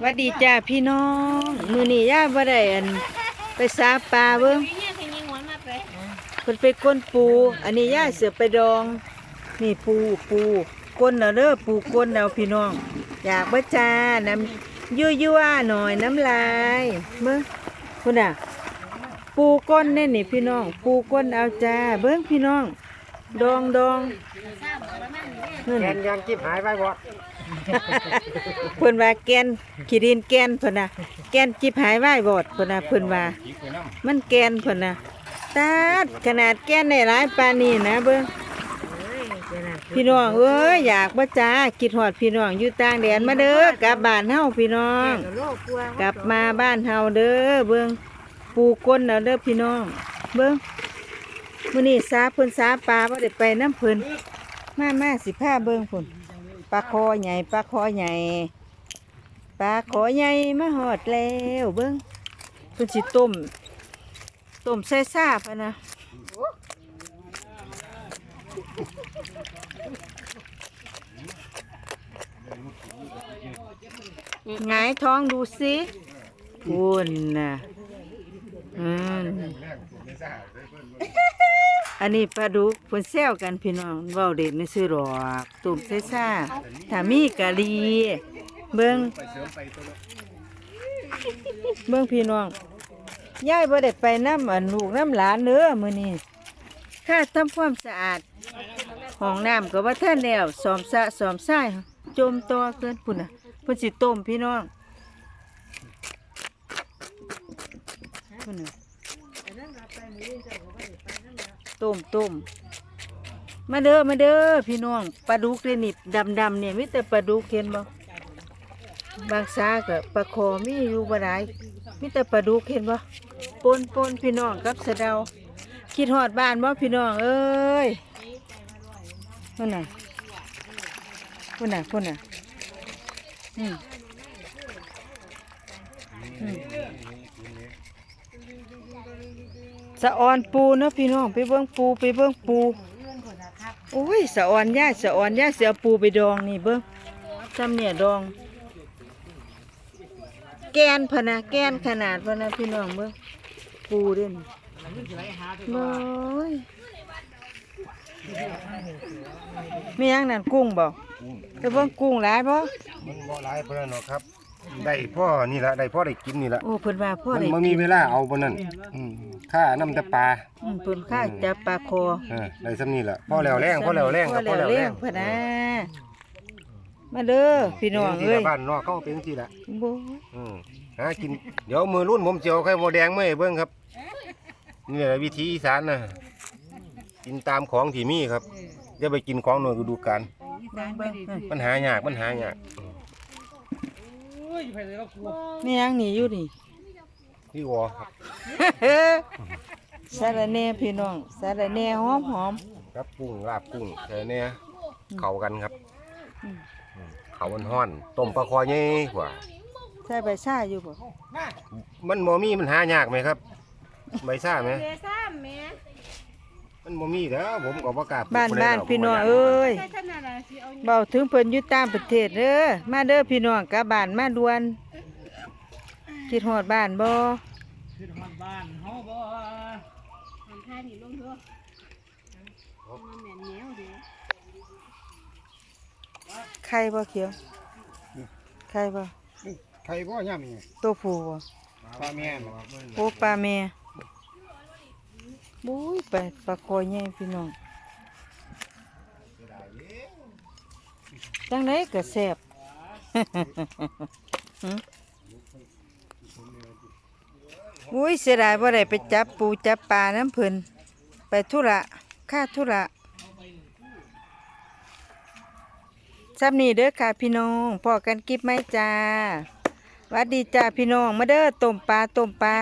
หวัดดีจ้าพี่น้อง มือนี้ย่าบ่ได้อันไปสาปลาเบิ่งเพิ่นไปก้นปู อันนี้ย่าเสือไปดอง นี่ปูปูก้นเอาเด้อปูก้นเอาพี่น้อง อยากบ่จ้าน้ำยั่วยั่วหน่อยน้ำลายเบิ่งพุ่นน่ะ ปูก้นแน่นี่พี่น้อง ปูก้นเอาจ้าเบิ่งพี่น้อง ดองดองนั่นแกนยังจิบหายไปบ่ เพิ่นว่าแกนขีดินแกนเพิ่นน่ะแกนจิบหายไหวบอดเพิ่นน่ะเพิ่นว่า มันแกนเพิ่นน่ะตาดขนาดแกนได้หลายปานนี้นะเบิ่งพี่น้องเอ้ยอยากบ่จ้าคิดฮอดพี่น้องอยู่ต่างแดนมาเด้อกลับบ้านเฮาพี่น้อง กลับมาบ้านเฮาเด้อเบิ่งปูก้นเอาเด้อพี่น้อง เบิ่งมื้อนี้สาเพิ่นสาปลาบ่ได้ไปน้ำเพิ่นมามาสิพาเบิ่งเพุ่น ลาคอใหญ่ปลาคอใหญ่ปลาคอใหญ่มาหอดแล้วเบิ้งเพิ่นสิต้มต้มใส่ซาพะนะหงายท้องดูสิคุณนะอืม อันนี้ปลาดุกเพิ่นแซวกันพี่น้องเว้าเด่นในซื้อหรอกต้มใส่ซาถ้ามีกะลีเบิ่งเบิ่งพี่น้องยายบ่ได้ไปน้ำอันลูกน้ำหลานเด้อมื้อนี้ค่าทำความสะอาดห้องน้ำก็ว่าท่านแล้วซ้อมสะซ้อมซ้ายจมตัวเกินพุ่นน่ะพิ่นสิต้มพี่น้องพุ่นน่ะ ต้มต้มมาเด้อมาเด้อพี่น้องปลาดุกเรนิดำดำเนี่ยมีแต่ปลาดุกเห็นบ่บางซาก็ปลาคอมีอยู่บ่หลายมีแต่ปลาดุกเห็นบ่ปนปนพี่น้องกับสะเดาคิดฮอดบ้านบ่พี่น้องเอ้ยพุ่นน่ะพุ่นน่ะพุ่นน่ะอืมอืม สะออนปูเนาะพี่น้องไปเบิ่งปูไปเบิ่งปูโอ้ยสะออนย่าสะออนย่าเสียปูไปดองนี่เบิ่งจำเนี่ยดอง แกนพะนะแกนขนาดพะนะพี่น้องเบิ่งปูเด่นโอ้ยมียังนั่นกุ้งบ่ไปเบิ่งกุ้งหลายบ่มันบ่หลายปานนั้นหรอครับ ได้พ่อนี่ละได้พ่อได้กินนี่ละโอ้เพิ่นว่าพ่อมันได้บ่มีเวลาเอาปานนั้นอืมค่าน้ำแต่ปลาอืมเพิ่นค่าจับปลาคอเออได้ซ้ำนี่ละพ่อแล้วแรงพ่อแล้วแรงพ่กัอบพ่อแล้วแล้วแรแรงงพะนะมาเด้อพี่น้องที่เอ้ยบ้านนอกเขาเป็นจังซี่ละโอ้ยอืมหากินเดี๋ยวมือรุ่นผมสิเจียวไข่มดแดงมาให้เบิ่งครับนี่แหละวิธีอีสานนะกินตามของที่มีครับอย่าไปกินของหน่วยฤดูกาลเบิ่งเบิ่งเออมันหายาก มันหายากมีหยังนี่อยู่นี่ พี่วอครับสาระแหน่พี่น้องสาระแหน่หอมหอมครับกุ้งลาบกุ้งแต่เนี่ยเข้ากันครับอืมอืมเขามันห้อนต้มปลาคอใหญ่กว่าใส่ใบชาอยู่บ่มันบ่มีมันหายากไหมครับ ใบซ่าไหม เบซ่าแม่ มันบ่มีแล้วผมก็บ่กล้าปลูกบ้านปเลยบ้านหรอกพี่น้องผมเอ้ยใช่ขนาดไหนสิเอาเบาถึงเพิ่นอยู่ต่างประเทศเด้อมาเด้อพี่น้องกลับบ้านมาด่วนคิดฮอดบ้านบ่ทำท่านี่ลงเถอะมันแม่นแนวเด้อไข่บ่เขียวไข่บ่ใครบ่ย่ามีตัวผู้บ่ปลาแม่นโอ้ปลาแม่ บุ้ยไปปลาคอยใหญ่พี่น้องจังไดก็แซ่บอุ้ยเสียดายบ่ได้ไปจับปูจับปลาน้ำพิ่นไปธุระค่าธุระซับนี่เด้อค่ะพี่น้องพอกันกิบไหมจ้าวัดดีจ้าพี่น้องมาเด้อต้มปลาต้มปลา